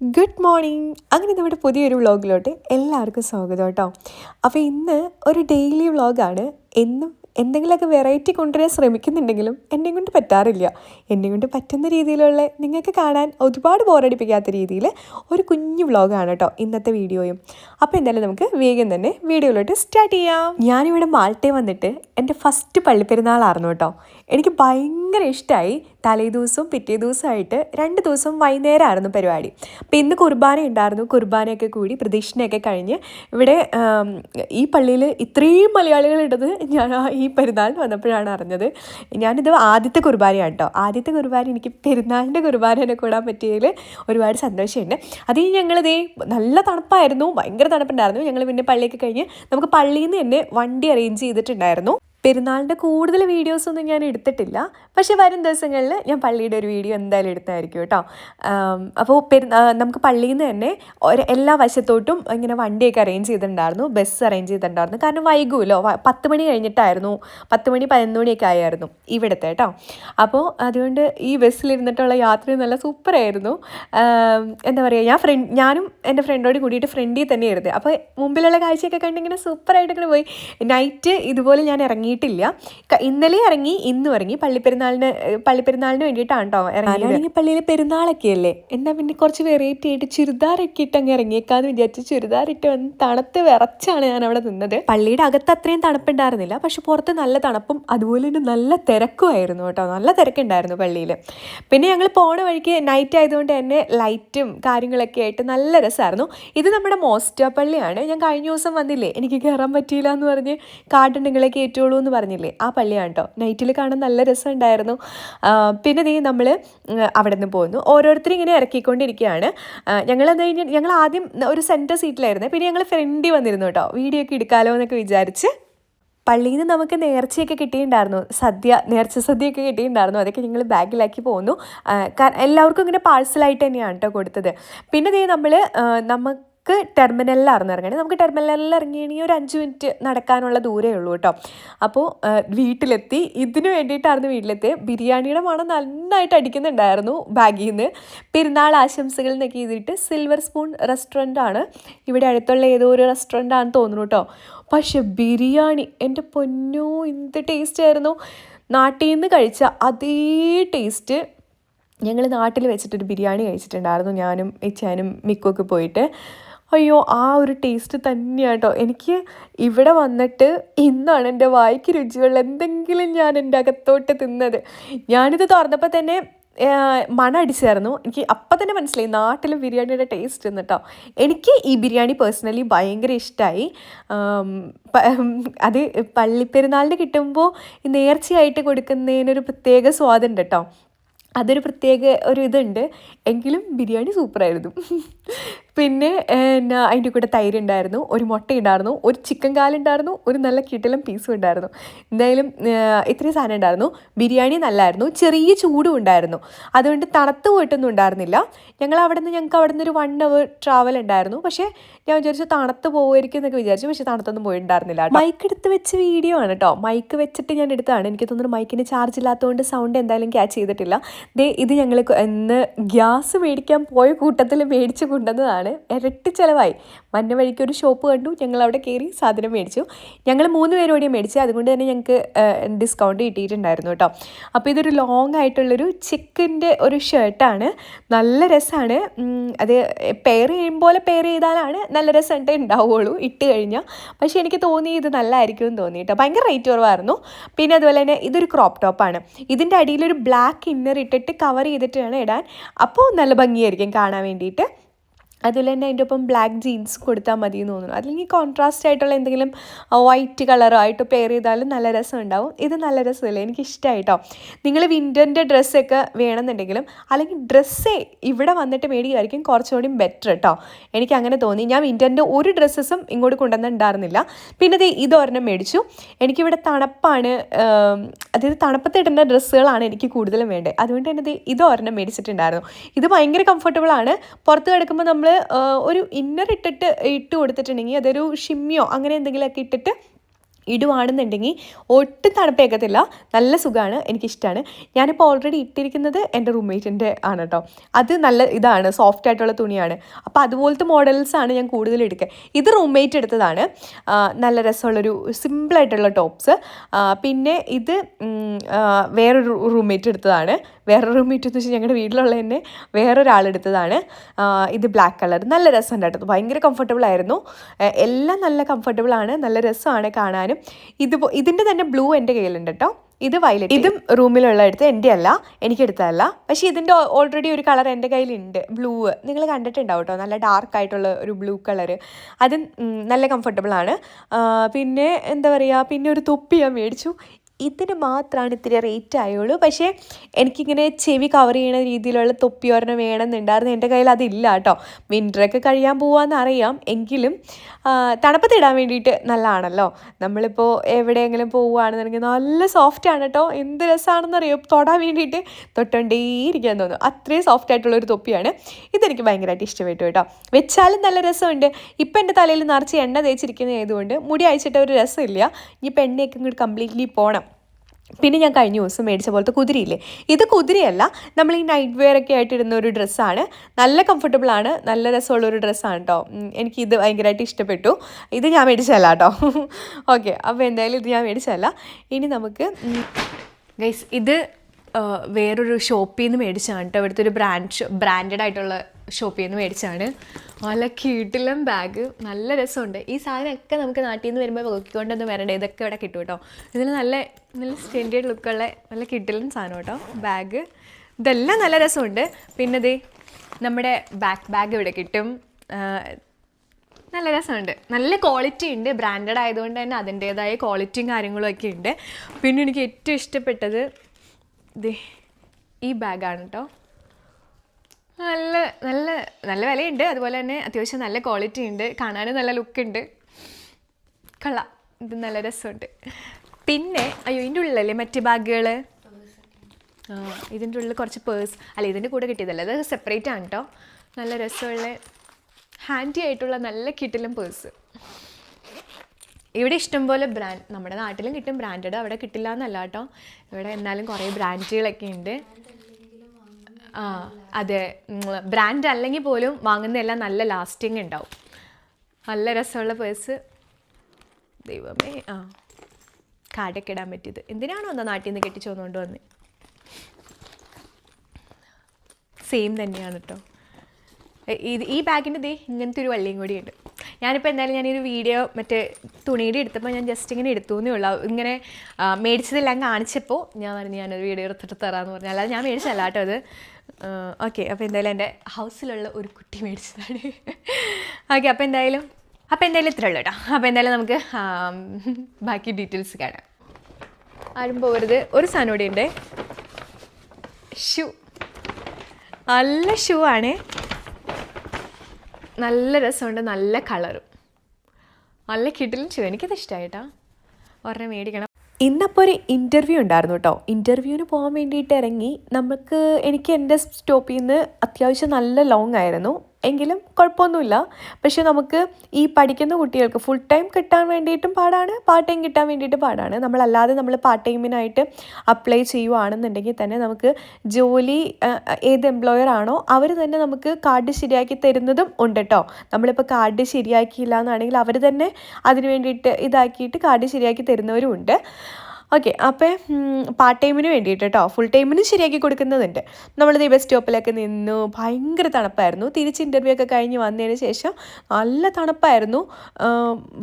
Good morning. അങ്ങനെ നമ്മുടെ പുതിയൊരു വ്ളോഗിലോട്ട് എല്ലാവർക്കും സ്വാഗതം കേട്ടോ. അപ്പോൾ ഇന്ന് ഒരു ഡെയിലി വ്ളോഗാണ് എന്നും എന്തെങ്കിലുമൊക്കെ വെറൈറ്റി കൊണ്ടുവരാൻ ശ്രമിക്കുന്നുണ്ടെങ്കിലും എന്നെ കൊണ്ട് പറ്റാറില്ല. എന്നെ കൊണ്ട് പറ്റുന്ന രീതിയിലുള്ള നിങ്ങൾക്ക് കാണാൻ ഒരുപാട് ബോറടിപ്പിക്കാത്ത രീതിയിൽ ഒരു കുഞ്ഞു വ്ളോഗാണ് കേട്ടോ ഇന്നത്തെ വീഡിയോയും. അപ്പോൾ എന്തായാലും നമുക്ക് വേഗം തന്നെ വീഡിയോയിലോട്ട് സ്റ്റാർട്ട് ചെയ്യാം. ഞാനിവിടെ മാൾട്ടേ വന്നിട്ട് എന്റെ ഫസ്റ്റ് പള്ളിപ്പെരുന്നാളായിരുന്നു കേട്ടോ. എനിക്ക് ഭയങ്കര ഇഷ്ടമായി തലേ ദിവസവും പിറ്റേ ദിവസമായിട്ട് രണ്ട് ദിവസം വൈകുന്നേരമായിരുന്നു പരിപാടി. അപ്പോൾ ഇന്ന് കുർബാന ഉണ്ടായിരുന്നു. കുർബാനയൊക്കെ കൂടി പ്രദക്ഷിണയൊക്കെ കഴിഞ്ഞ് ഇവിടെ ഈ പള്ളിയിൽ ഇത്രയും മലയാളികൾ ഉണ്ടെന്ന് ഞാൻ ഈ പെരുന്നാളിന് വന്നപ്പോഴാണ് അറിഞ്ഞത്. ഞാനിത് ആദ്യത്തെ കുർബാനയാണ് കേട്ടോ. ആദ്യത്തെ കുർബാന എനിക്ക് പെരുന്നാളിന്റെ കുർബാനനെ കൂടാൻ പറ്റിയതിൽ ഒരുപാട് സന്തോഷമുണ്ട്. അത് ഞങ്ങളിതേ നല്ല തണുപ്പായിരുന്നു. ഭയങ്കര തണുപ്പുണ്ടായിരുന്നു. ഞങ്ങൾ പിന്നെ പള്ളിയൊക്കെ കഴിഞ്ഞ് നമുക്ക് പള്ളിയിൽ നിന്ന് തന്നെ വണ്ടി അറേഞ്ച് ചെയ്തിട്ടുണ്ടായിരുന്നു. പെരുന്നാളിന്റെ കൂടുതൽ വീഡിയോസ് ഒന്നും ഞാൻ എടുത്തിട്ടില്ല. പക്ഷേ വരും ദിവസങ്ങളിൽ ഞാൻ പള്ളിയുടെ ഒരു വീഡിയോ എന്തായാലും എടുത്തായിരിക്കും കേട്ടോ. അപ്പോൾ നമുക്ക് പള്ളിയിൽ നിന്ന് തന്നെ ഒരു എല്ലാ വശത്തോട്ടും ഇങ്ങനെ വണ്ടിയൊക്കെ അറേഞ്ച് ചെയ്തിട്ടുണ്ടായിരുന്നു ബസ് അറേഞ്ച് ചെയ്തിട്ടുണ്ടായിരുന്നു. കാരണം വൈകുമല്ലോ പത്ത് മണി കഴിഞ്ഞിട്ടായിരുന്നു പത്ത് മണി പതിനൊന്ന് മണിയൊക്കെ ആയിരുന്നു ഇവിടുത്തെ കേട്ടോ. അപ്പോൾ അതുകൊണ്ട് ഈ ബസ്സിലിരുന്നിട്ടുള്ള യാത്ര നല്ല സൂപ്പറായിരുന്നു എന്താ പറയുക ഞാൻ ഫ്രണ്ട് ഞാനും എന്റെ ഫ്രണ്ടോട് കൂടിയിട്ട് ഫ്രണ്ടിൽ തന്നെ ഇരുന്നത് അപ്പോൾ മുമ്പിലുള്ള കാഴ്ചയൊക്കെ കണ്ടിങ്ങനെ സൂപ്പറായിട്ട് ഇങ്ങനെ പോയി. നൈറ്റ് ഇതുപോലെ ഞാൻ ഇറങ്ങിയിട്ടില്ല. ഇന്നലെ ഇറങ്ങി ഇന്നും ഇറങ്ങി പള്ളിപ്പെരുന്നാളിന് ഏഹ് പള്ളിപ്പെരുന്നാളിന് വേണ്ടിയിട്ടാണ് കേട്ടോ ഇറങ്ങി പള്ളിയിലെ പെരുന്നാളൊക്കെ അല്ലേ എന്നാ പിന്നെ കുറച്ച് വെറൈറ്റി ആയിട്ട് ചുരിദാറൊക്കെ ഇട്ട് അങ്ങ് ഇറങ്ങിയേക്കാന്ന് വിചാരിച്ച് ചുരിദാർ ഇട്ട് വന്ന് തണുത്ത് വിറച്ചാണ് ഞാൻ അവിടെ നിന്നത്. പള്ളിയുടെ അകത്ത് അത്രയും തണുപ്പുണ്ടായിരുന്നില്ല. പക്ഷെ പുറത്ത് നല്ല തണുപ്പും അതുപോലെ തന്നെ നല്ല തിരക്കുമായിരുന്നു കേട്ടോ. നല്ല തിരക്കുണ്ടായിരുന്നു പള്ളിയിൽ പിന്നെ ഞങ്ങൾ പോണ വഴിക്ക് നൈറ്റ് ആയതുകൊണ്ട് തന്നെ ലൈറ്റും കാര്യങ്ങളൊക്കെ ആയിട്ട് നല്ല രസമായിരുന്നു. ഇത് നമ്മുടെ മോസ്റ്റ പള്ളിയാണ്. ഞാൻ കഴിഞ്ഞ ദിവസം വന്നില്ലേ എനിക്ക് കയറാൻ പറ്റിയില്ല എന്ന് പറഞ്ഞ് നിങ്ങളെ കയറ്റുള്ളൂ എന്ന് പറഞ്ഞില്ലേ ആ പള്ളിയാണ് കേട്ടോ. നൈറ്റിൽ കാണാൻ നല്ല രസം രസമുണ്ടായിരുന്നു. ആ, പിന്നെ നീ നമ്മൾ അവിടെ നിന്ന് പോകുന്നു ഓരോരുത്തരും ഇങ്ങനെ ഇറക്കിക്കൊണ്ടിരിക്കുകയാണ്. ഞങ്ങൾ എന്ന് കഴിഞ്ഞ് ഞങ്ങൾ ആദ്യം ഒരു സെന്റർ സീറ്റിലായിരുന്നു പിന്നെ ഞങ്ങൾ ഫ്രണ്ടി വന്നിരുന്നു കേട്ടോ. വീഡിയോ ഒക്കെ എടുക്കാമല്ലോ എന്നൊക്കെ വിചാരിച്ച്. പള്ളിയിൽ നിന്ന് നമുക്ക് നേർച്ചയൊക്കെ കിട്ടിയിട്ടുണ്ടായിരുന്നു. സദ്യ നേർച്ച സദ്യയൊക്കെ കിട്ടിയിട്ടുണ്ടായിരുന്നു. അതൊക്കെ ഞങ്ങൾ ബാഗിലാക്കി പോന്നു. ആ, എല്ലാവർക്കും ഇങ്ങനെ പാഴ്സലായിട്ട് തന്നെയാണ് കേട്ടോ കൊടുത്തത്. പിന്നെ ദേ നമ്മൾ നമുക്ക് ടെർമിനലിലായിരുന്നു അറിഞ്ഞിറങ്ങണേ നമുക്ക് ടെർമിനലിൽ ഇറങ്ങിയാണെങ്കിൽ ഒരു അഞ്ച് മിനിറ്റ് നടക്കാനുള്ള ദൂരമേ ഉള്ളൂ കേട്ടോ. അപ്പോൾ വീട്ടിലെത്തി. ഇതിന് വേണ്ടിയിട്ടായിരുന്നു വീട്ടിലെത്തി ബിരിയാണിയുടെ മണം നന്നായിട്ട് അടിക്കുന്നുണ്ടായിരുന്നു ബാഗിൽ നിന്ന് പെരുന്നാൾ ആശംസകൾ എന്നൊക്കെ ചെയ്തിട്ട് സിൽവർ സ്പൂൺ റെസ്റ്റോറന്റ് ആണ് ഇവിടെ അടുത്തുള്ള ഏതോ ഒരു റെസ്റ്റോറന്റ് ആണെന്ന് തോന്നുന്നു കേട്ടോ. പക്ഷെ ബിരിയാണി എന്റെ പൊന്നോ എന്ത് ടേസ്റ്റ് ആയിരുന്നു. നാട്ടിൽ നിന്ന് കഴിച്ച അതേ ടേസ്റ്റ് ഞങ്ങൾ നാട്ടിൽ വെച്ചിട്ടൊരു ബിരിയാണി കഴിച്ചിട്ടുണ്ടായിരുന്നു ഞാനും ഇച്ചാനും മിക്കൊക്കെ പോയിട്ട്. അയ്യോ ആ ഒരു ടേസ്റ്റ് തന്നെയാണ് കേട്ടോ എനിക്ക് ഇവിടെ വന്നിട്ട് ഇന്നാണ് എന്റെ വായിക്ക് രുചിയുള്ള എന്തെങ്കിലും ഞാൻ എന്റെ അകത്തോട്ട് തിന്നത്. ഞാനിത് തുറന്നപ്പോൾ തന്നെ മണ അടിച്ചായിരുന്നു. എനിക്ക് അപ്പം തന്നെ മനസ്സിലായി നാട്ടിൽ ബിരിയാണിയുടെ ടേസ്റ്റ് എന്ന് കേട്ടോ എനിക്ക് ഈ ബിരിയാണി പേഴ്സണലി ഭയങ്കര ഇഷ്ടമായി അത് പള്ളിപ്പെരുന്നാളിന് കിട്ടുമ്പോൾ നേർച്ചയായിട്ട് കൊടുക്കുന്നതിനൊരു പ്രത്യേക സ്വാദുണ്ട് കേട്ടോ അതൊരു പ്രത്യേക ഒരു ഇതുണ്ട്. എങ്കിലും ബിരിയാണി സൂപ്പറായിരുന്നു പിന്നെ എന്നാ അതിന്റെ കൂടെ തൈര് ഉണ്ടായിരുന്നു ഒരു മുട്ട ഉണ്ടായിരുന്നു ഒരു ചിക്കൻ കാലുണ്ടായിരുന്നു ഒരു നല്ല കിട്ടലും പീസും ഉണ്ടായിരുന്നു. എന്തായാലും ഇത്രയും സാധനം ഉണ്ടായിരുന്നു. ബിരിയാണി നല്ലായിരുന്നു ചെറിയ ചൂടും ഉണ്ടായിരുന്നു. അതുകൊണ്ട് തണുത്ത് പോയിട്ടൊന്നും ഉണ്ടായിരുന്നില്ല. ഞങ്ങൾ അവിടെ നിന്ന് ഞങ്ങൾക്ക് അവിടെ നിന്ന് ഒരു വൺ അവർ ട്രാവൽ ഉണ്ടായിരുന്നു. പക്ഷേ ഞാൻ വിചാരിച്ചു തണുത്ത് പോകുമായിരിക്കും എന്നൊക്കെ വിചാരിച്ചു. പക്ഷേ തണുത്തൊന്നും പോയിട്ടുണ്ടായിരുന്നില്ല മൈക്ക് എടുത്ത് വെച്ച് വീഡിയോ ആണ് കേട്ടോ. മൈക്ക് വെച്ചിട്ട് ഞാൻ എടുത്തതാണ്. എനിക്ക് തോന്നുന്നു മൈക്കിന് ചാർജ് ഇല്ലാത്തതുകൊണ്ട് സൗണ്ട് എന്തായാലും ക്യാച്ച് ചെയ്തിട്ടില്ല. ദേ ഇത് ഞങ്ങൾ ഇന്ന് ഗ്യാസ് മേടിക്കാൻ പോയ കൂട്ടത്തിൽ മേടിച്ച് കൊണ്ടുവന്നതാണ്. ഇരട്ടി ചിലവായി. മഞ്ഞ വഴിക്ക് ഒരു ഷോപ്പ് കണ്ടു. ഞങ്ങൾ അവിടെ കയറി സാധനം മേടിച്ചു. ഞങ്ങൾ മൂന്ന് പേരും മേടിച്ചു അതുകൊണ്ട് തന്നെ ഞങ്ങൾക്ക് ഡിസ്കൗണ്ട് കിട്ടിയിട്ടുണ്ടായിരുന്നു കേട്ടോ. അപ്പോൾ ഇതൊരു ലോങ് ആയിട്ടുള്ളൊരു ചിക്കന്റെ ഒരു ഷർട്ടാണ് നല്ല രസമാണ് അത് പെയർ ചെയ്യും പോലെ പെയർ ചെയ്താലാണ് നല്ല രസമായിട്ടേ ഉണ്ടാവുള്ളൂ ഇട്ട് കഴിഞ്ഞാൽ പക്ഷേ എനിക്ക് തോന്നി ഇത് നല്ലതായിരിക്കും എന്ന് തോന്നി കേട്ടോ. ഭയങ്കര റേറ്റ് കുറവായിരുന്നു. പിന്നെ അതുപോലെ തന്നെ ഇതൊരു ക്രോപ്പ് ടോപ്പാണ് ഇതിന്റെ അടിയിലൊരു ബ്ലാക്ക് ഇന്നർ ഇട്ടിട്ട് കവർ ചെയ്തിട്ട് വേണം ഇടാൻ. അപ്പോൾ നല്ല ഭംഗിയായിരിക്കും കാണാൻ വേണ്ടിയിട്ട്. അതുപോലെ തന്നെ അതിന്റെ ഒപ്പം ബ്ലാക്ക് ജീൻസ് കൊടുത്താൽ മതി എന്ന് തോന്നുന്നു. അല്ലെങ്കിൽ കോൺട്രാസ്റ്റ് ആയിട്ടുള്ള എന്തെങ്കിലും വൈറ്റ് കളറോ ആയിട്ട് പെയർ ചെയ്താലും നല്ല രസം ഉണ്ടാവും ഇത് നല്ല രസമല്ലേ? എനിക്ക് ഇഷ്ടമായിട്ടോ നിങ്ങൾ വിന്ററിന്റെ ഡ്രസ്സൊക്കെ വേണമെന്നുണ്ടെങ്കിലും അല്ലെങ്കിൽ ഡ്രസ്സേ ഇവിടെ വന്നിട്ട് മേടിക്കുമായിരിക്കും കുറച്ചുകൂടി ബെറ്റർ കേട്ടോ എനിക്ക് അങ്ങനെ തോന്നി. ഞാൻ വിന്ററിന്റെ ഒരു ഡ്രസ്സസും ഇങ്ങോട്ട് കൊണ്ടുവന്നിട്ടുണ്ടായിരുന്നില്ല. പിന്നെ ദേ ഇതൊരെണ്ണം മേടിച്ചു. എനിക്കിവിടെ തണുപ്പാണ് അതായത് തണുപ്പത്ത് ഇടേണ്ട ഡ്രസ്സുകളാണ് എനിക്ക് കൂടുതലും വേണ്ടത്. അതുകൊണ്ട് തന്നെ ദേ ഇതൊരെണ്ണം മേടിച്ചിട്ടുണ്ടായിരുന്നു. ഇത് ഭയങ്കര കംഫർട്ടബിൾ ആണ്. പുറത്ത് കിടക്കുമ്പോൾ നമ്മൾ ഒരു ഇന്നർ ഇട്ടിട്ട് ഇട്ട് കൊടുത്തിട്ടുണ്ടെങ്കിൽ അതൊരു ഷിമ്മിയോ അങ്ങനെ എന്തെങ്കിലുമൊക്കെ ഇട്ടിട്ട് ഇടുവാണെന്നുണ്ടെങ്കിൽ ഒട്ടും തണുപ്പേക്കത്തില്ല. നല്ല സുഖമാണ് എനിക്കിഷ്ടമാണ് ഞാനിപ്പോൾ ഓൾറെഡി ഇട്ടിരിക്കുന്നത് എന്റെ റൂംമേറ്റിന്റെ ആണ് കേട്ടോ അത് നല്ല ഇതാണ് സോഫ്റ്റ് ആയിട്ടുള്ള തുണിയാണ്. അപ്പോൾ അതുപോലത്തെ മോഡൽസാണ് ഞാൻ കൂടുതൽ എടുക്കുക ഇത് റൂംമേറ്റ് എടുത്തതാണ്. നല്ല രസമുള്ളൊരു സിമ്പിളായിട്ടുള്ള ടോപ്സ് പിന്നെ ഇത് വേറൊരു റൂംമേറ്റ് എടുത്തതാണ്. വേറെ റൂംമേറ്റ് എന്ന് വെച്ചാൽ ഞങ്ങളുടെ വീട്ടിലുള്ള തന്നെ വേറൊരാളെടുത്തതാണ് ഇത് ബ്ലാക്ക് കളർ നല്ല രസമുണ്ട് കേട്ടോ. ഭയങ്കര കംഫർട്ടബിൾ ആയിരുന്നു. എല്ലാം നല്ല കംഫർട്ടബിൾ ആണ്. നല്ല രസമാണ് കാണാനും. ഇത് ഇതിന്റെ തന്നെ ബ്ലൂ എന്റെ കയ്യിലുണ്ട് കേട്ടോ. ഇത് വയലറ്റ് ഇതും റൂമിലുള്ള എടുത്ത് എന്റെ അല്ല എനിക്കെടുത്തതല്ല. പക്ഷേ ഇതിന്റെ ഓൾറെഡി ഒരു കളർ എന്റെ കയ്യിലുണ്ട്. ബ്ലൂ നിങ്ങൾ കണ്ടിട്ടുണ്ടാവും കേട്ടോ. നല്ല ഡാർക്ക് ആയിട്ടുള്ള ഒരു ബ്ലൂ കളർ അത് നല്ല കംഫർട്ടബിൾ ആണ്. പിന്നെ എന്താ പറയുക പിന്നെ ഒരു തൊപ്പി ഞാൻ മേടിച്ചു. ഇതിന് മാത്രമാണ് ഇത്തിരി റേറ്റ് ആയുള്ളൂ. പക്ഷേ എനിക്കിങ്ങനെ ചെവി കവർ ചെയ്യുന്ന രീതിയിലുള്ള തൊപ്പി ഒരെണ്ണം വേണമെന്നുണ്ടായിരുന്നു. എന്റെ കയ്യിൽ അതില്ല കേട്ടോ. വിന്ററൊക്കെ കഴിയാൻ പോവാന്ന് അറിയാം. എങ്കിലും ആ, തണുപ്പത്ത് ഇടാൻ വേണ്ടിയിട്ട് നല്ലതാണല്ലോ. നമ്മളിപ്പോൾ എവിടെയെങ്കിലും പോവുകയാണെന്നുണ്ടെങ്കിൽ നല്ല സോഫ്റ്റ് ആണ് കേട്ടോ. എന്ത് രസമാണെന്നറിയോ തൊടാൻ വേണ്ടിയിട്ട് തൊട്ടോണ്ടേയിരിക്കാൻ തോന്നും. അത്രയും സോഫ്റ്റ് ആയിട്ടുള്ളൊരു തൊപ്പിയാണ്. ഇതെനിക്ക് ഭയങ്കരമായിട്ട് ഇഷ്ടപ്പെട്ടു കേട്ടോ. വെച്ചാലും നല്ല രസമുണ്ട്. ഇപ്പം എന്റെ തലയിൽ നിറച്ച് എണ്ണ തേച്ചിരിക്കുന്നത് ആയതുകൊണ്ട് മുടി അയച്ചിട്ട് ഒരു രസമില്ല. ഇനിയിപ്പോൾ എണ്ണയൊക്കെ ഇങ്ങോട്ട് കംപ്ലീറ്റ്ലി പോകണം പിന്നെ ഞാൻ കഴിഞ്ഞ ദിവസം മേടിച്ച പോലത്തെ കുതിരയില്ലേ? ഇത് കുതിരയല്ല നമ്മൾ ഈ നൈറ്റ് വെയർ ഒക്കെ ആയിട്ട് ഇടുന്ന ഒരു ഡ്രസ്സാണ് നല്ല കംഫർട്ടബിൾ ആണ് നല്ല രസമുള്ള ഒരു ഡ്രസ്സാണ് കേട്ടോ എനിക്ക് ഇത് ഭയങ്കരമായിട്ട് ഇഷ്ടപ്പെട്ടു. ഇത് ഞാൻ മേടിച്ചതല്ല കേട്ടോ ഓക്കെ അപ്പോൾ എന്തായാലും ഇത് ഞാൻ മേടിച്ചതല്ല. ഇനി നമുക്ക് ഗൈസ് ഇത് വേറൊരു ഷോപ്പിൽ നിന്ന് മേടിച്ചാണ് കേട്ടോ ഇവിടുത്തെ ഒരു ബ്രാൻഡ് ബ്രാൻഡഡ് ആയിട്ടുള്ള ഷോപ്പിൽ നിന്ന് മേടിച്ചാണ്. നല്ല കീട്ടിലും ബാഗ് നല്ല രസമുണ്ട്. ഈ സാധനമൊക്കെ നമുക്ക് നാട്ടിൽ നിന്ന് വരുമ്പോൾ നോക്കിക്കൊണ്ടൊന്ന് വരണ്ട? ഇതൊക്കെ ഇവിടെ കിട്ടും കേട്ടോ ഇതിന് നല്ല നല്ല സ്റ്റാൻഡേർഡ് ലുക്കുള്ള നല്ല കിട്ടിലും സാധനം കേട്ടോ ബാഗ് ഇതെല്ലാം നല്ല രസമുണ്ട്. പിന്നെ ദേ നമ്മുടെ ബാക്ക് ബാഗ് ഇവിടെ കിട്ടും. നല്ല രസമുണ്ട്. നല്ല ക്വാളിറ്റി ഉണ്ട്. ബ്രാൻഡഡ് ആയതുകൊണ്ട് തന്നെ അതിന്റേതായ ക്വാളിറ്റിയും കാര്യങ്ങളും ഒക്കെ ഉണ്ട്. പിന്നെ എനിക്ക് ഏറ്റവും ഇഷ്ടപ്പെട്ടത് ദേ ഈ ബാഗാണ് കേട്ടോ നല്ല നല്ല നല്ല വിലയുണ്ട്. അതുപോലെ തന്നെ അത്യാവശ്യം നല്ല ക്വാളിറ്റി ഉണ്ട്. കാണാനും നല്ല ലുക്കുണ്ട് കൊള്ളാം. ഇത് നല്ല രസമുണ്ട്. പിന്നെ അയ്യോ ഇതിന്റെ ഉള്ളിലല്ലേ മറ്റ് ബാഗുകൾ? ആ ഇതിന്റെ ഉള്ളിൽ കുറച്ച് പേഴ്സ് അല്ല ഇതിന്റെ കൂടെ കിട്ടിയതല്ല? അത് സെപ്പറേറ്റ് ആണ് കേട്ടോ നല്ല രസമുള്ള ഹാൻഡി ആയിട്ടുള്ള നല്ല കിട്ടിലും പേഴ്സ് ഇവിടെ ഇഷ്ടംപോലെ ബ്രാൻഡ് നമ്മുടെ നാട്ടിലും കിട്ടും ബ്രാൻഡഡ് അവിടെ കിട്ടില്ല എന്നല്ല കേട്ടോ ഇവിടെ എന്നാലും കുറേ ബ്രാൻഡുകളൊക്കെ ഉണ്ട്. ആ അതെ. ബ്രാൻഡ് അല്ലെങ്കിൽ പോലും വാങ്ങുന്നതെല്ലാം നല്ല ലാസ്റ്റിംഗ് ഉണ്ടാവും. നല്ല രസമുള്ള പേഴ്സ് ദൈവമേ ആ. കാടൊക്കെ ഇടാൻ പറ്റിയത്. എന്തിനാണോ എന്താ നാട്ടിൽ നിന്ന് കെട്ടിച്ചു വന്നുകൊണ്ട് വന്ന്? സെയിം തന്നെയാണ് കേട്ടോ ഇത് ഈ ബാഗിന്റെ ദേ ഇങ്ങനത്തെ ഒരു വള്ളിയും കൂടി ഉണ്ട്. ഞാനിപ്പോൾ എന്തായാലും ഞാനൊരു വീഡിയോ മറ്റേ തുണിയുടെ എടുത്തപ്പോൾ ഞാൻ ജസ്റ്റ് ഇങ്ങനെ എടുത്തു എന്നേ ഉള്ളൂ ഇങ്ങനെ മേടിച്ചതെല്ലാം കാണിച്ചപ്പോൾ ഞാൻ പറഞ്ഞു ഞാനൊരു വീഡിയോ എടുത്തിട്ട് തരാമെന്ന് പറഞ്ഞു. അല്ലാതെ ഞാൻ മേടിച്ചല്ല കേട്ടോ അത്. ഓക്കെ അപ്പോൾ എന്തായാലും എന്റെ ഹൗസിലുള്ള ഒരു കുട്ടി മേടിച്ചതാണ്. ഓക്കെ അപ്പോൾ എന്തായാലും അപ്പോൾ എന്തായാലും ഇത്ര ഉള്ളൂ കേട്ടോ അപ്പോൾ എന്തായാലും നമുക്ക് ബാക്കി ഡീറ്റെയിൽസ് കാണാം. ആരും പോകരുത്. ഒരു സാധനം കൂടി ഉണ്ട്. ഷൂ നല്ല ഷൂ ആണ്. നല്ല രസമുണ്ട് നല്ല കളറും നല്ല കിട്ടിലും ഷൂ എനിക്കത് ഇഷ്ടമായിട്ടാ ഒരെണ്ണം മേടിക്കണം. ഇന്നപ്പോൾ ഒരു ഇന്റർവ്യൂ ഉണ്ടായിരുന്നു കേട്ടോ ഇന്റർവ്യൂവിന് പോകാൻ വേണ്ടിയിട്ട് ഇറങ്ങി. നമുക്ക് എനിക്ക് എന്റെ സ്റ്റോപ്പിൽ നിന്ന് അത്യാവശ്യം നല്ല ലോങ് ആയിരുന്നു. എങ്കിലും കുഴപ്പമൊന്നുമില്ല. പക്ഷെ നമുക്ക് ഈ പഠിക്കുന്ന കുട്ടികൾക്ക് ഫുൾ ടൈം കിട്ടാൻ വേണ്ടിയിട്ടും പാടാണ് പാർട്ട് ടൈം കിട്ടാൻ വേണ്ടിയിട്ട് പാടാണ്. നമ്മളല്ലാതെ നമ്മൾ പാർട്ട് ടൈമിനായിട്ട് അപ്ലൈ ചെയ്യുവാണെന്നുണ്ടെങ്കിൽ തന്നെ നമുക്ക് ജോലി ഏത് എംപ്ലോയർ ആണോ അവർ തന്നെ നമുക്ക് കാർഡ് ശരിയാക്കി തരുന്നതും ഉണ്ട് കേട്ടോ നമ്മളിപ്പോൾ കാർഡ് ശരിയാക്കിയില്ല എന്നാണെങ്കിൽ അവർ തന്നെ അതിന് വേണ്ടിയിട്ട് ഇതാക്കിയിട്ട് കാർഡ് ശരിയാക്കി തരുന്നവരും ഉണ്ട്. ഓക്കെ അപ്പോൾ പാർട്ട് ടൈമിന് വേണ്ടിയിട്ട് കേട്ടോ ഫുൾ ടൈമിന് ശരിയാക്കി കൊടുക്കുന്നതുണ്ട്. നമ്മൾ ഈ ബസ് സ്റ്റോപ്പിലൊക്കെ നിന്നു ഭയങ്കര തണുപ്പായിരുന്നു. തിരിച്ച് ഇന്റർവ്യൂ ഒക്കെ കഴിഞ്ഞ് വന്നതിന് ശേഷം നല്ല തണുപ്പായിരുന്നു.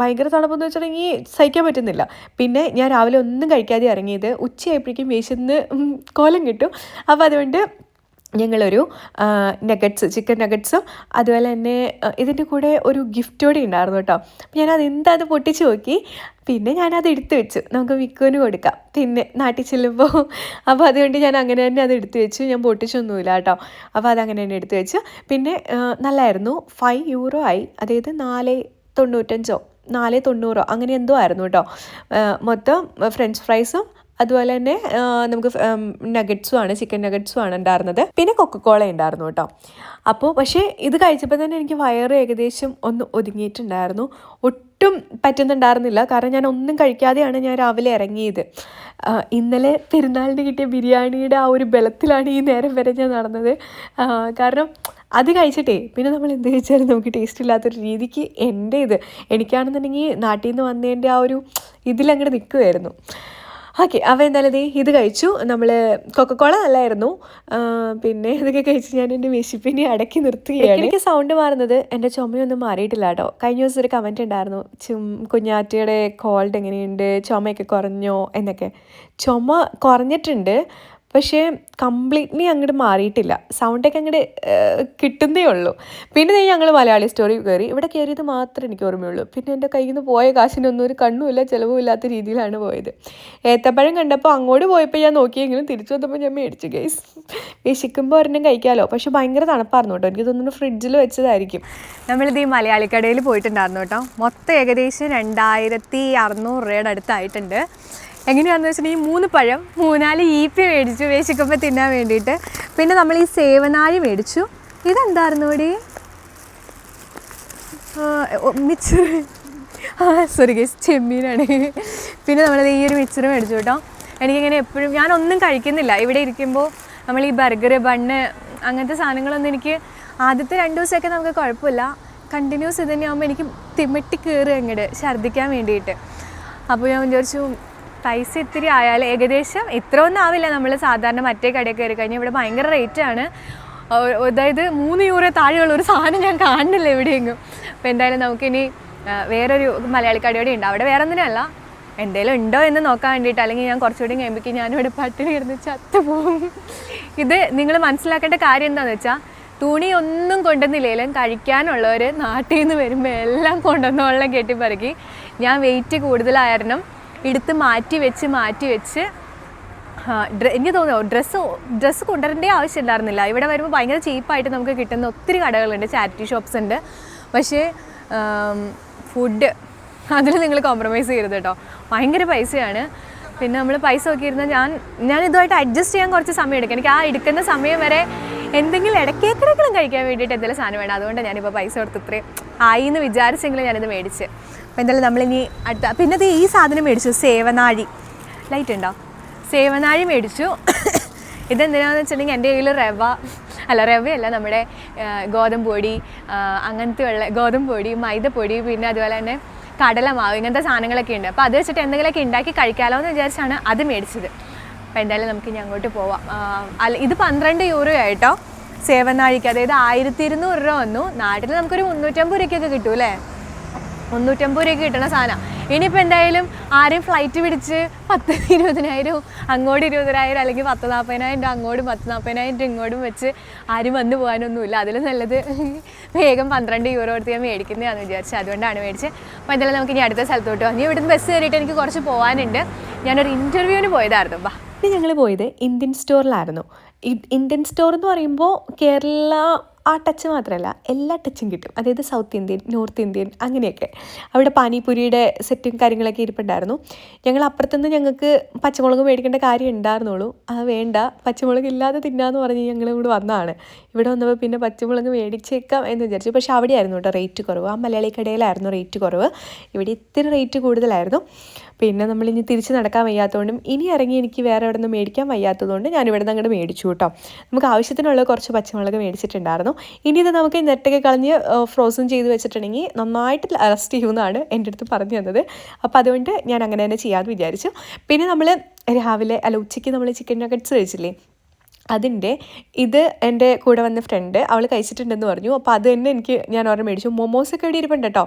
ഭയങ്കര തണുപ്പെന്ന് വെച്ചിട്ടുണ്ടെങ്കിൽ സഹിക്കാൻ പറ്റുന്നില്ല. പിന്നെ ഞാൻ രാവിലെ ഒന്നും കഴിക്കാതെ ഇറങ്ങിയത് ഉച്ചയായപ്പോഴേക്കും വിശന്ന് കോലം കിട്ടും. അപ്പോൾ അതുകൊണ്ട് ഞങ്ങളൊരു നഗറ്റ്സ് ചിക്കൻ നഗറ്റ്സും അതുപോലെ തന്നെ ഇതിന്റെ കൂടെ ഒരു ഗിഫ്റ്റ് ഉണ്ടായിരുന്നു കേട്ടോ. അപ്പം ഞാനത് എന്താ അത് പൊട്ടിച്ച് നോക്കി. പിന്നെ ഞാനത് എടുത്തു വെച്ചു. നമുക്ക് വിക്കുവിന് കൊടുക്കാം. പിന്നെ നാട്ടിൽ ചെല്ലുമ്പോൾ അപ്പോൾ അതുകൊണ്ട് ഞാൻ അങ്ങനെ തന്നെ അത് എടുത്തു വെച്ചു. ഞാൻ പൊട്ടിച്ചൊന്നുമില്ല കേട്ടോ. അപ്പോൾ അതങ്ങനെ തന്നെ എടുത്തു വെച്ചു. പിന്നെ നല്ലായിരുന്നു. ഫൈവ് യൂറോ ആയി. അതായത് നാല് തൊണ്ണൂറ്റഞ്ചോ നാല് തൊണ്ണൂറോ അങ്ങനെ എന്തോ ആയിരുന്നു കേട്ടോ. മൊത്തം ഫ്രഞ്ച് ഫ്രൈസും അതുപോലെ തന്നെ നമുക്ക് നഗറ്റ്സും ആണ് ചിക്കൻ നഗറ്റ്സും ആണ് ഉണ്ടായിരുന്നത്. പിന്നെ കൊക്കക്കോള ഉണ്ടായിരുന്നു കേട്ടോ. അപ്പോൾ പക്ഷേ ഇത് കഴിച്ചപ്പോൾ തന്നെ എനിക്ക് വയറ് ഏകദേശം ഒന്ന് ഒതുങ്ങിയിട്ടുണ്ടായിരുന്നു. ഒട്ടും പറ്റുന്നുണ്ടായിരുന്നില്ല. കാരണം ഞാൻ ഒന്നും കഴിക്കാതെയാണ് ഞാൻ രാവിലെ ഇറങ്ങിയത്. ഇന്നലെ പെരുന്നാളിന് കിട്ടിയ ബിരിയാണിയുടെ ആ ഒരു ബലത്തിലാണ് ഈ നേരം വരെ ഞാൻ നടന്നത്. കാരണം അത് കഴിച്ചിട്ടേ പിന്നെ നമ്മൾ എന്ത് കഴിച്ചാലും നമുക്ക് ടേസ്റ്റ് ഇല്ലാത്തൊരു രീതിക്ക് എന്റെ ഇത് എനിക്കാണെന്നുണ്ടെങ്കിൽ നാട്ടിൽ നിന്ന് വന്നതിന്റെ ആ ഒരു ഇതിലങ്ങോട്ട് നിൽക്കുമായിരുന്നു ഓക്കെ അവ എന്തായാലും ദേ ഇത് കഴിച്ചു. നമ്മൾ കൊക്കക്കോള നല്ലായിരുന്നു പിന്നെ ഇതൊക്കെ കഴിച്ച് ഞാൻ എന്റെ വിശപ്പിനെ അടക്കി നിർത്തുകയാണ്. എനിക്ക് സൗണ്ട് മാറുന്നത് എന്റെ ചുമയൊന്നും മാറിയിട്ടില്ല കേട്ടോ. കഴിഞ്ഞ ദിവസം ഒരു കമന്റ് ഉണ്ടായിരുന്നു. ചും കുഞ്ഞാറ്റയുടെ കോൾഡ് എങ്ങനെയുണ്ട്? ചുമയൊക്കെ കുറഞ്ഞോ എന്നൊക്കെ. ചുമ കുറഞ്ഞിട്ടുണ്ട്. പക്ഷേ കംപ്ലീറ്റ്ലി അങ്ങോട്ട് മാറിയിട്ടില്ല. സൗണ്ടൊക്കെ അങ്ങോട്ട് കിട്ടുന്നേ ഉള്ളൂ. പിന്നെ ഞങ്ങൾ മലയാളി സ്റ്റോറി കയറി ഇവിടെ കയറിയത് മാത്രമേ എനിക്ക് ഓർമ്മയുള്ളൂ. പിന്നെ എന്റെ കയ്യിൽ നിന്ന് പോയ കാശിനൊന്നും ഒരു കണ്ണുമില്ല ചിലവും ഇല്ലാത്ത രീതിയിലാണ് പോയത്. ഏത്തപ്പഴം കണ്ടപ്പോൾ അങ്ങോട്ട് പോയപ്പോൾ ഞാൻ നോക്കിയെങ്കിലും തിരിച്ചു വന്നപ്പോൾ ഞാൻ മേടിച്ചു ഗൈസ് വിശിക്കുമ്പോൾ ഒരെണ്ണം കഴിക്കാമല്ലോ പക്ഷേ ഭയങ്കര തണുപ്പായിരുന്നു കേട്ടോ. എനിക്ക് തോന്നുന്നു ഫ്രിഡ്ജിൽ വെച്ചതായിരിക്കും. നമ്മളിത് ഈ മലയാളി കടയിൽ പോയിട്ടുണ്ടായിരുന്നു കേട്ടോ. മൊത്തം ഏകദേശം രണ്ടായിരത്തി അറുന്നൂറ് രൂപയുടെ അടുത്തായിട്ടുണ്ട്. എങ്ങനെയാണെന്ന് വെച്ചിട്ടുണ്ടെങ്കിൽ ഈ മൂന്ന് പഴം മൂന്നാൽ ഈപ്പി മേടിച്ചു വേശിക്കുമ്പോൾ തിന്നാൻ വേണ്ടിയിട്ട്. പിന്നെ നമ്മൾ ഈ സേവനാഴി മേടിച്ചു. ഇതെന്തായിരുന്നു ഇവിടെ? മിച്ചർ ആ സോറി ഗേസ് ചെമ്മീനാണ്. പിന്നെ നമ്മളത് ഈ ഒരു മിച്ചർ മേടിച്ചു കേട്ടോ. എനിക്കിങ്ങനെ എപ്പോഴും ഞാനൊന്നും കഴിക്കുന്നില്ല. ഇവിടെ ഇരിക്കുമ്പോൾ നമ്മൾ ഈ ബർഗർ ബണ്ണ് അങ്ങനത്തെ സാധനങ്ങളൊന്നും എനിക്ക് ആദ്യത്തെ രണ്ട് ദിവസമൊക്കെ നമുക്ക് കുഴപ്പമില്ല. കണ്ടിന്യൂസ് ഇത് തന്നെയാകുമ്പോൾ എനിക്ക് തിമിട്ടി കയറുക അങ്ങോട്ട് ഛർദ്ദിക്കാൻ വേണ്ടിയിട്ട്. അപ്പോൾ ഞാൻ വിചാരിച്ചു പൈസ ഇത്തിരി ആയാൽ ഏകദേശം ഇത്ര ഒന്നും ആവില്ല. നമ്മൾ സാധാരണ മറ്റേ കടയിൽ കയറി കഴിഞ്ഞാൽ ഇവിടെ ഭയങ്കര റേറ്റാണ് അതായത് മൂന്ന് യൂറോ താഴെയുള്ള ഒരു സാധനം ഞാൻ കാണുന്നില്ല എവിടെയെങ്കിലും. അപ്പോൾ എന്തായാലും നമുക്കിനി വേറൊരു മലയാളി കടയോടെ ഉണ്ട്. അവിടെ വേറെ ഒന്നിനല്ല എന്തെങ്കിലും ഉണ്ടോ എന്ന് നോക്കാൻ വേണ്ടിയിട്ട് അല്ലെങ്കിൽ ഞാൻ കുറച്ചുകൂടി കഴിയുമ്പോൾ ഞാനിവിടെ പട്ടിണി കിടന്ന് ചത്തുപോകും. ഇത് നിങ്ങൾ മനസ്സിലാക്കേണ്ട കാര്യം എന്താണെന്ന് വെച്ചാൽ തുണി ഒന്നും കൊണ്ടുവന്നില്ലെങ്കിലും കഴിക്കാനുള്ളവർ നാട്ടിൽ നിന്ന് വരുമ്പോൾ എല്ലാം കൊണ്ടുവന്നോളം കെട്ടിപ്പറക്കി. ഞാൻ വെയിറ്റ് കൂടുതലായിരുന്നു എടുത്ത് മാറ്റി വെച്ച് മാറ്റി വെച്ച് എനിക്ക് തോന്നുന്നു ഡ്രസ്സ് ഡ്രസ്സ് കൊണ്ടുവരേണ്ട ആവശ്യം ഉണ്ടായിരുന്നില്ല ഇവിടെ വരുമ്പോൾ ഭയങ്കര ചീപ്പായിട്ട് നമുക്ക് കിട്ടുന്ന ഒത്തിരി കടകളുണ്ട് ചാരിറ്റി ഷോപ്സ് ഉണ്ട്. പക്ഷേ ഫുഡ് അതിൽ നിങ്ങൾ കോംപ്രമൈസ് ചെയ്യരുത് കേട്ടോ ഭയങ്കര പൈസയാണ്. പിന്നെ നമ്മൾ പൈസ നോക്കിയിരുന്ന ഞാൻ ഞാൻ ഇതുമായിട്ട് അഡ്ജസ്റ്റ് ചെയ്യാൻ കുറച്ച് സമയം എടുക്കും എനിക്ക് ആ എടുക്കുന്ന സമയം വരെ എന്തെങ്കിലും ഇടയ്ക്കേക്കിടക്കിലും കഴിക്കാൻ വേണ്ടിയിട്ട് എന്തെങ്കിലും സാധനം വേണം. അതുകൊണ്ട് ഞാനിപ്പോൾ പൈസ കൊടുത്ത് ഇത്രയും ആയി എന്ന് വിചാരിച്ചെങ്കിലും ഞാനിത് മേടിച്ച്. അപ്പോൾ എന്തായാലും നമ്മളിനി അടുത്ത പിന്നെ അത് ഈ സാധനം മേടിച്ചു സേവനാഴി. ലൈറ്റ് ഉണ്ടോ? സേവനാഴി മേടിച്ചു. ഇതെന്തിനാന്ന് വെച്ചിട്ടുണ്ടെങ്കിൽ എന്റെ കയ്യിൽ റവ അല്ല റവയല്ല നമ്മുടെ ഗോതമ്പ് പൊടി അങ്ങനത്തെ ഉള്ള ഗോതമ്പ് പൊടി മൈദപ്പൊടി പിന്നെ അതുപോലെ തന്നെ കടലമാവ് ഇങ്ങനത്തെ സാധനങ്ങളൊക്കെ ഉണ്ട്. അപ്പോൾ അത് വെച്ചിട്ട് എന്തെങ്കിലുമൊക്കെ ഉണ്ടാക്കി കഴിക്കാമല്ലോ എന്ന് വിചാരിച്ചാണ് അത് മേടിച്ചത്. അപ്പോൾ എന്തായാലും നമുക്ക് ഇനി അങ്ങോട്ട് പോവാം. അല്ല ഇത് പന്ത്രണ്ട് യൂറോ ആയിട്ടോ? സേവനാഴിക്ക് അതായത് ആയിരത്തി ഇരുന്നൂറ് രൂപ വന്നു. നാട്ടിൽ നമുക്കൊരു മുന്നൂറ്റമ്പത് രൂപയ്ക്കൊക്കെ കിട്ടും അല്ലേ? മുന്നൂറ്റമ്പത് രൂപയ്ക്ക് കിട്ടണ സാധനം. ഇനിയിപ്പോൾ എന്തായാലും ആരും ഫ്ലൈറ്റ് പിടിച്ച് പത്ത് ഇരുപതിനായിരം അങ്ങോട്ട് ഇരുപതിനായിരം അല്ലെങ്കിൽ പത്ത് നാൽപ്പതിനായിരം രൂപ അങ്ങോട്ടും പത്ത് നാൽപ്പതിനായിരം രൂപ ഇങ്ങോട്ടും വെച്ച് ആരും വന്ന് പോകാനൊന്നുമില്ല. അതിൽ നല്ലത് വേഗം പന്ത്രണ്ട് യൂറോ എടുത്ത് ഞാൻ മേടിക്കുന്നതാണെന്ന് വിചാരിച്ചത് അതുകൊണ്ടാണ് മേടിച്ചത്. അപ്പോൾ എന്തായാലും നമുക്ക് ഇനി അടുത്ത സ്ഥലത്തോട്ട് ഇനി ഇവിടുന്ന് ബസ് കയറിയിട്ട് എനിക്ക് കുറച്ച് പോകാനുണ്ട് ഞാനൊരു ഇന്റർവ്യൂവിന് പോയതായിരുന്നു. ബാ പിന്നെ ഞങ്ങൾ പോയത് ഇന്ത്യൻ സ്റ്റോറിലായിരുന്നു. ഇന്ത്യൻ സ്റ്റോർ എന്ന് പറയുമ്പോൾ കേരള ആ ടച്ച് മാത്രമല്ല എല്ലാ ടച്ചും കിട്ടും. അതായത് സൗത്ത് ഇന്ത്യൻ നോർത്ത് ഇന്ത്യൻ അങ്ങനെയൊക്കെ. അവിടെ പാനിപൂരിയുടെ സെറ്റും കാര്യങ്ങളൊക്കെ ഇരിപ്പുണ്ടായിരുന്നു. ഞങ്ങൾ അപ്പുറത്തുനിന്ന് ഞങ്ങൾക്ക് പച്ചമുളക് മേടിക്കേണ്ട കാര്യം ഉണ്ടായിരുന്നുള്ളൂ. അത് വേണ്ട പച്ചമുളക് ഇല്ലാതെ തിന്നാന്ന് പറഞ്ഞ് ഞങ്ങൾ ഇവിടെ വന്നതാണ്. ഇവിടെ വന്നപ്പോൾ പിന്നെ പച്ചമുളക് മേടിച്ചേക്കാം എന്ന് വിചാരിച്ചു. പക്ഷേ അവിടെയായിരുന്നു കേട്ടോ റേറ്റ് കുറവ്. ആ മലയാളി കടയിലായിരുന്നു റേറ്റ് കുറവ്. ഇവിടെ ഇത്തിരി റേറ്റ് കൂടുതലായിരുന്നു. പിന്നെ നമ്മൾ ഇനി തിരിച്ച് നടക്കാൻ വയ്യാത്തതുകൊണ്ടും ഇനി ഇറങ്ങി എനിക്ക് വേറെ എവിടെ നിന്ന് മേടിക്കാൻ വയ്യാത്തതുകൊണ്ട് ഞാൻ ഇവിടെ നിന്ന് അങ്ങോട്ട് മേടിച്ചു കേട്ടോ. നമുക്ക് ആവശ്യത്തിനുള്ള കുറച്ച് പച്ചമുളക് മേടിച്ചിട്ടുണ്ടായിരുന്നു. ഇനി ഇത് നമുക്ക് നെറ്റൊക്കെ കളഞ്ഞ് ഫ്രോസൺ ചെയ്ത് വെച്ചിട്ടുണ്ടെങ്കിൽ നന്നായിട്ട് അറസ്റ്റ് ചെയ്യുമെന്നാണ് എന്റെ അടുത്ത് പറഞ്ഞു തന്നത്. അപ്പോൾ അതുകൊണ്ട് ഞാൻ അങ്ങനെ തന്നെ ചെയ്യാമെന്ന് വിചാരിച്ചു. പിന്നെ നമ്മൾ രാവിലെ അല്ല ഉച്ചയ്ക്ക് നമ്മൾ ചിക്കൻ നഗറ്റ്സ് കഴിച്ചില്ലേ? അതിന്റെ ഇത് എന്റെ കൂടെ വന്ന ഫ്രണ്ട് അവൾ കഴിച്ചിട്ടുണ്ടെന്ന് പറഞ്ഞു. അപ്പോൾ അത് തന്നെ എനിക്ക് ഞാൻ ഓർമ്മ മേടിച്ചു. മൊമോസൊക്കെ ഇവിടെ ഇരിപ്പുണ്ട് കേട്ടോ.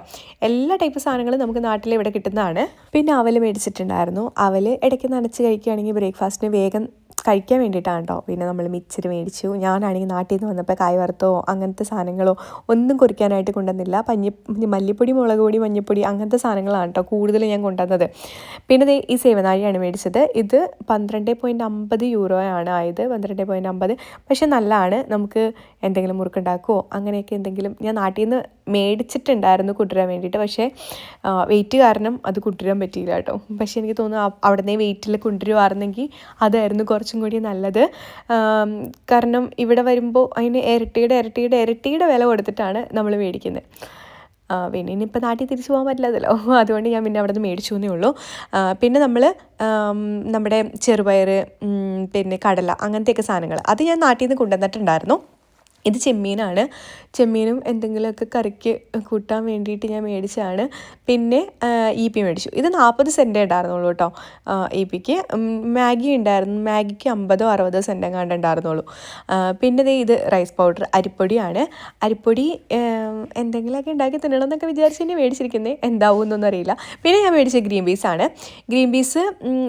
എല്ലാ ടൈപ്പ് സാധനങ്ങളും നമുക്ക് നാട്ടിൽ ഇവിടെ കിട്ടുന്നതാണ്. പിന്നെ അവൽ മേടിച്ചിട്ടുണ്ടായിരുന്നു. അവൽ ഇടയ്ക്ക് നനച്ച് കഴിക്കുകയാണെങ്കിൽ ബ്രേക്ക്ഫാസ്റ്റിന് വേഗം കഴിക്കാൻ വേണ്ടിയിട്ടാണ് കേട്ടോ പിന്നെ നമ്മൾ മിച്ചർ മേടിച്ചു. ഞാനാണെങ്കിൽ നാട്ടിൽ നിന്ന് വന്നപ്പോൾ കായ് വറുത്തോ അങ്ങനത്തെ സാധനങ്ങളോ ഒന്നും കുറിക്കാനായിട്ട് കൊണ്ടുവന്നില്ല. പഞ്ഞി മല്ലിപ്പൊടി മുളക് പൊടി മഞ്ഞൾപ്പൊടി അങ്ങനത്തെ സാധനങ്ങളാണ് കേട്ടോ കൂടുതൽ ഞാൻ കൊണ്ടുവന്നത്. പിന്നെ ഈ സേവനാഴിയാണ് മേടിച്ചത്. ഇത് പന്ത്രണ്ട് പോയിന്റ് അമ്പത് യൂറോയാണ് ആയത്. പന്ത്രണ്ട് പോയിന്റ് അമ്പത്. പക്ഷെ നല്ലതാണ്. നമുക്ക് എന്തെങ്കിലും മുറുക്കുണ്ടാക്കുമോ അങ്ങനെയൊക്കെ എന്തെങ്കിലും ഞാൻ നാട്ടിൽ നിന്ന് മേടിച്ചിട്ടുണ്ടായിരുന്നു കൊണ്ടുവരാൻ വേണ്ടിയിട്ട്. പക്ഷേ വെയിറ്റ് കാരണം അത് കൊണ്ടുവരാൻ പറ്റിയില്ല കേട്ടോ പക്ഷേ എനിക്ക് തോന്നുന്നു അവിടെ നിന്ന് വെയിറ്റിൽ കൊണ്ടുവരുമായിരുന്നെങ്കിൽ അതായിരുന്നു കുറച്ചും കൂടി നല്ലത്. കാരണം ഇവിടെ വരുമ്പോൾ അതിന് ഇരട്ടിയുടെ ഇരട്ടിയുടെ ഇരട്ടിയുടെ വില കൊടുത്തിട്ടാണ് നമ്മൾ മേടിക്കുന്നത് പിന്നെ ഇനിയിപ്പോൾ നാട്ടിൽ തിരിച്ചു പോകാൻ പറ്റില്ലതല്ലോ അതുകൊണ്ട് ഞാൻ പിന്നെ അവിടെ മേടിച്ചു എന്നേ ഉള്ളൂ പിന്നെ നമ്മൾ നമ്മുടെ ചെറുപയർ പിന്നെ കടല അങ്ങനത്തെയൊക്കെ സാധനങ്ങൾ അത് ഞാൻ നാട്ടിൽ നിന്ന് കൊണ്ടുവന്നിട്ടുണ്ടായിരുന്നു. ഇത് ചെമ്മീനാണ്. ചെമ്മീനും എന്തെങ്കിലുമൊക്കെ കറിക്ക് കൂട്ടാൻ വേണ്ടിയിട്ട് ഞാൻ മേടിച്ചതാണ്. പിന്നെ ഇ പി മേടിച്ചു. ഇത് നാൽപ്പത് സെന്റേ ഉണ്ടായിരുന്നുള്ളൂ കേട്ടോ. ഇ പിക്ക് മാഗി ഉണ്ടായിരുന്നു. മാഗിക്ക് അമ്പതോ അറുപതോ സെന്റ് എങ്ങാണ്ട് ഉണ്ടായിരുന്നുള്ളൂ. പിന്നെ ഇത് റൈസ് പൗഡർ അരിപ്പൊടിയാണ്. അരിപ്പൊടി എന്തെങ്കിലുമൊക്കെ ഉണ്ടാക്കി തിന്നണം എന്നൊക്കെ വിചാരിച്ച് തന്നെ മേടിച്ചിരിക്കുന്നത് എന്താവും എന്നൊന്നും അറിയില്ല. പിന്നെ ഞാൻ മേടിച്ച ഗ്രീൻ പീസാണ് ഗ്രീൻ പീസ്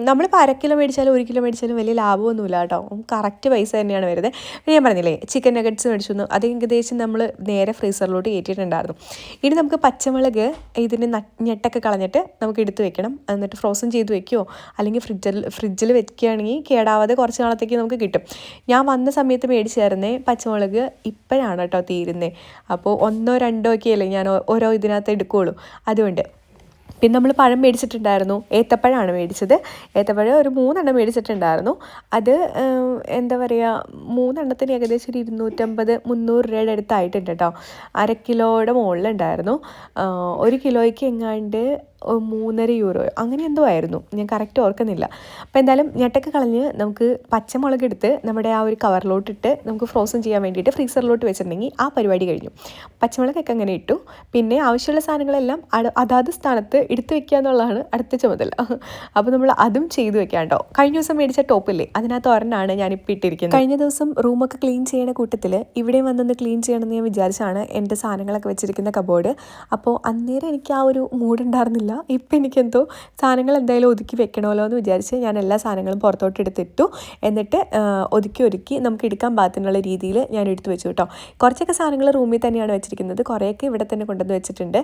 നമ്മളിപ്പോൾ അര കിലോ മേടിച്ചാലും ഒരു കിലോ മേടിച്ചാലും വലിയ ലാഭമൊന്നുമില്ല കേട്ടോ. കറക്റ്റ് പൈസ തന്നെയാണ് വരുന്നത്. പിന്നെ ഞാൻ പറഞ്ഞില്ലേ ചിക്കൻ നഗറ്റ്സ് മേടിച്ചു വന്നു അത് ഏകദേശം നമ്മൾ നേരെ ഫ്രീസറിലോട്ട് കയറ്റിയിട്ടുണ്ടായിരുന്നു ഇനി നമുക്ക് പച്ചമുളക് ഇതിന് ഞെട്ടൊക്കെ കളഞ്ഞിട്ട് നമുക്ക് എടുത്ത് വെക്കണം. എന്നിട്ട് ഫ്രോസൺ ചെയ്ത് വെക്കുകയോ അല്ലെങ്കിൽ ഫ്രിഡ്ജിൽ ഫ്രിഡ്ജിൽ വെക്കുകയാണെങ്കിൽ കേടാവാതെ കുറച്ച് നാളത്തേക്ക് നമുക്ക് കിട്ടും. ഞാൻ വന്ന സമയത്ത് മേടിച്ചായിരുന്നേ പച്ചമുളക് ഇപ്പോഴാണ് കേട്ടോ തീരുന്നത് അപ്പോൾ ഒന്നോ രണ്ടോ ഒക്കെ അല്ലേ ഞാൻ ഓരോ ഇതിനകത്ത് എടുക്കുകയുള്ളൂ അതുകൊണ്ട് പിന്നെ നമ്മൾ പഴം മേടിച്ചിട്ടുണ്ടായിരുന്നു. ഏത്തപ്പഴമാണ് മേടിച്ചത്. ഏത്തപ്പഴം ഒരു മൂന്നെണ്ണം മേടിച്ചിട്ടുണ്ടായിരുന്നു. അത് എന്താ പറയുക മൂന്നെണ്ണത്തിന് ഏകദേശം ഒരു ഇരുന്നൂറ്റമ്പത് മുന്നൂറ് രൂപയുടെ അടുത്തായിട്ടുണ്ട് കേട്ടോ അര കിലോയുടെ മുകളിലുണ്ടായിരുന്നു. ഒരു കിലോയ്ക്ക് എങ്ങാണ്ട് മൂന്നര യൂറോ. അങ്ങനെ എന്തോ ആയിരുന്നു. ഞാൻ കറക്റ്റ് ഓർക്കുന്നില്ല. അപ്പോൾ എന്തായാലും ഞെട്ടൊക്കെ കളഞ്ഞ് നമുക്ക് പച്ചമുളക് എടുത്ത് നമ്മുടെ ആ ഒരു കവറിലോട്ടിട്ട് നമുക്ക് ഫ്രോസൺ ചെയ്യാൻ വേണ്ടിയിട്ട് ഫ്രീസറിലോട്ട് വെച്ചിട്ടുണ്ടെങ്കിൽ ആ പരിപാടി കഴിഞ്ഞു. പച്ചമുളകൊക്കെ അങ്ങനെ ഇട്ടു. പിന്നെ ആവശ്യമുള്ള സാധനങ്ങളെല്ലാം അതാത് സ്ഥാനത്ത് എടുത്തു വെക്കുക എന്നുള്ളതാണ് അടുത്ത ചുമതല. അപ്പോൾ നമ്മൾ അതും ചെയ്തു വെക്കാം കേട്ടോ കഴിഞ്ഞ ദിവസം മേടിച്ച ടോപ്പില്ലേ അതിനകത്ത് ഒരെണ്ണമാണ് ഞാനിപ്പോൾ ഇട്ടിരിക്കുന്നത്. കഴിഞ്ഞ ദിവസം റൂമൊക്കെ ക്ലീൻ ചെയ്യുന്ന കൂട്ടത്തിൽ ഇവിടെ വന്നൊന്ന് ക്ലീൻ ചെയ്യണമെന്ന് ഞാൻ വിചാരിച്ചാണ് എന്റെ സാധനങ്ങളൊക്കെ വെച്ചിരിക്കുന്ന കബോർഡ് അപ്പോൾ അന്നേരം എനിക്ക് ആ ഒരു മൂഡ് ഉണ്ടായിരുന്നില്ല. ഇപ്പം എനിക്കെന്തോ സാധനങ്ങൾ എന്തായാലും ഒതുക്കി വെക്കണമല്ലോ എന്ന് വിചാരിച്ച് ഞാൻ എല്ലാ സാധനങ്ങളും പുറത്തോട്ട് എടുത്തിട്ടു. എന്നിട്ട് ഒതുക്കി ഒരുക്കി നമുക്ക് എടുക്കാൻ പാകത്തിനുള്ള രീതിയിൽ ഞാൻ എടുത്തു വെച്ചു കേട്ടോ. കുറച്ചൊക്കെ സാധനങ്ങൾ റൂമിൽ തന്നെയാണ് വെച്ചിരിക്കുന്നത്. കുറേയൊക്കെ ഇവിടെ തന്നെ കൊണ്ടുവന്ന് വെച്ചിട്ടുണ്ട്.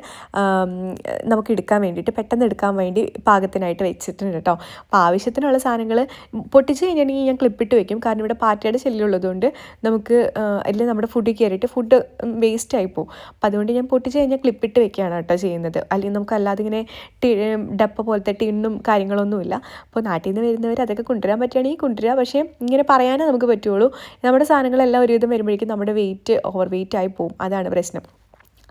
നമുക്ക് എടുക്കാൻ വേണ്ടിയിട്ട് പെട്ടെന്ന് എടുക്കാൻ വേണ്ടി പാകത്തിനായിട്ട് വെച്ചിട്ടുണ്ട് കേട്ടോ. അപ്പോൾ ആവശ്യത്തിനുള്ള സാധനങ്ങൾ പൊട്ടിച്ച് കഴിഞ്ഞിട്ടുണ്ടെങ്കിൽ ഞാൻ ക്ലിപ്പിട്ട് വെക്കും. കാരണം ഇവിടെ പാറ്റയുടെ ശല്യമുള്ളതുകൊണ്ട് നമുക്ക് അല്ലെങ്കിൽ നമ്മുടെ ഫുഡ് കയറിയിട്ട് ഫുഡ് വേസ്റ്റ് ആയി അപ്പോൾ അതുകൊണ്ട് ഞാൻ പൊട്ടിച്ച് കഴിഞ്ഞാൽ ക്ലിപ്പിട്ട് വെക്കുകയാണ് കേട്ടോ ചെയ്യുന്നത്. അല്ലെങ്കിൽ നമുക്ക് അല്ലാതെ ഇങ്ങനെ ഡപ്പ പോലത്തെ ടിന്നും കാര്യങ്ങളൊന്നുമില്ല. അപ്പോൾ നാട്ടിൽ നിന്ന് വരുന്നവർ അതൊക്കെ കൊണ്ടുവരാൻ പറ്റുകയാണെങ്കിൽ കൊണ്ടുവരിക. പക്ഷേ ഇങ്ങനെ പറയാനേ നമുക്ക് പറ്റുള്ളൂ. നമ്മുടെ സാധനങ്ങളെല്ലാം ഒരുവിധം വരുമ്പോഴേക്കും നമ്മുടെ വെയിറ്റ് ഓവർ വെയിറ്റ് ആയി പോകും അതാണ് പ്രശ്നം.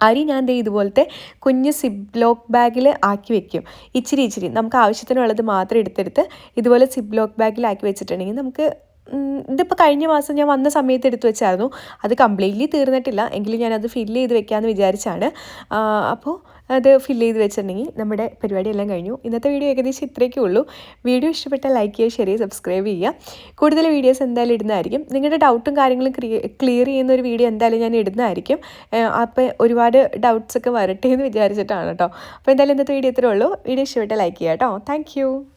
അരി ഞാൻ ദേ ഇതുപോലത്തെ കുഞ്ഞ് സിബ് ലോക്ക് ബാഗിൽ ആക്കി വെക്കും. ഇച്ചിരി ഇച്ചിരി. നമുക്ക് ആവശ്യത്തിനുള്ളത് മാത്രം എടുത്തെടുത്ത് ഇതുപോലെ സിബ് ലോക്ക് ബാഗിൽ ആക്കി വെച്ചിട്ടുണ്ടെങ്കിൽ നമുക്ക് ഇതിപ്പോൾ കഴിഞ്ഞ മാസം ഞാൻ വന്ന സമയത്ത് എടുത്തു വെച്ചായിരുന്നു. അത് കംപ്ലീറ്റ്ലി തീർന്നിട്ടില്ല. എങ്കിലും ഞാനത് ഫില്ല് ചെയ്ത് വെക്കാമെന്ന് വിചാരിച്ചാണ്. അപ്പോൾ അത് ഫില്ല് ചെയ്ത് വെച്ചിട്ടുണ്ടെങ്കിൽ നമ്മുടെ പരിപാടി എല്ലാം കഴിഞ്ഞു. ഇന്നത്തെ വീഡിയോ ഏകദേശം ഇത്രയൊക്കെ ഉള്ളൂ. വീഡിയോ ഇഷ്ടപ്പെട്ടാൽ ലൈക്ക് ചെയ്യുക ഷെയർ ചെയ്യുക സബ്സ്ക്രൈബ് ചെയ്യുക. കൂടുതൽ വീഡിയോസ് എന്തായാലും ഇടുന്നതായിരിക്കും. നിങ്ങളുടെ ഡൗട്ടും കാര്യങ്ങളും ക്ലിയർ ചെയ്യുന്ന ഒരു വീഡിയോ എന്തായാലും ഞാൻ ഇടുന്നതായിരിക്കും. അപ്പോൾ ഒരുപാട് ഡൗട്ട്സ് ഒക്കെ വരട്ടെ എന്ന് വിചാരിച്ചിട്ടാണ് കേട്ടോ. അപ്പോൾ എന്തായാലും ഇന്നത്തെ വീഡിയോ ഇത്രേ ഉള്ളൂ. വീഡിയോ ഇഷ്ടപ്പെട്ടാൽ ലൈക്ക് ചെയ്യുക കേട്ടോ. താങ്ക്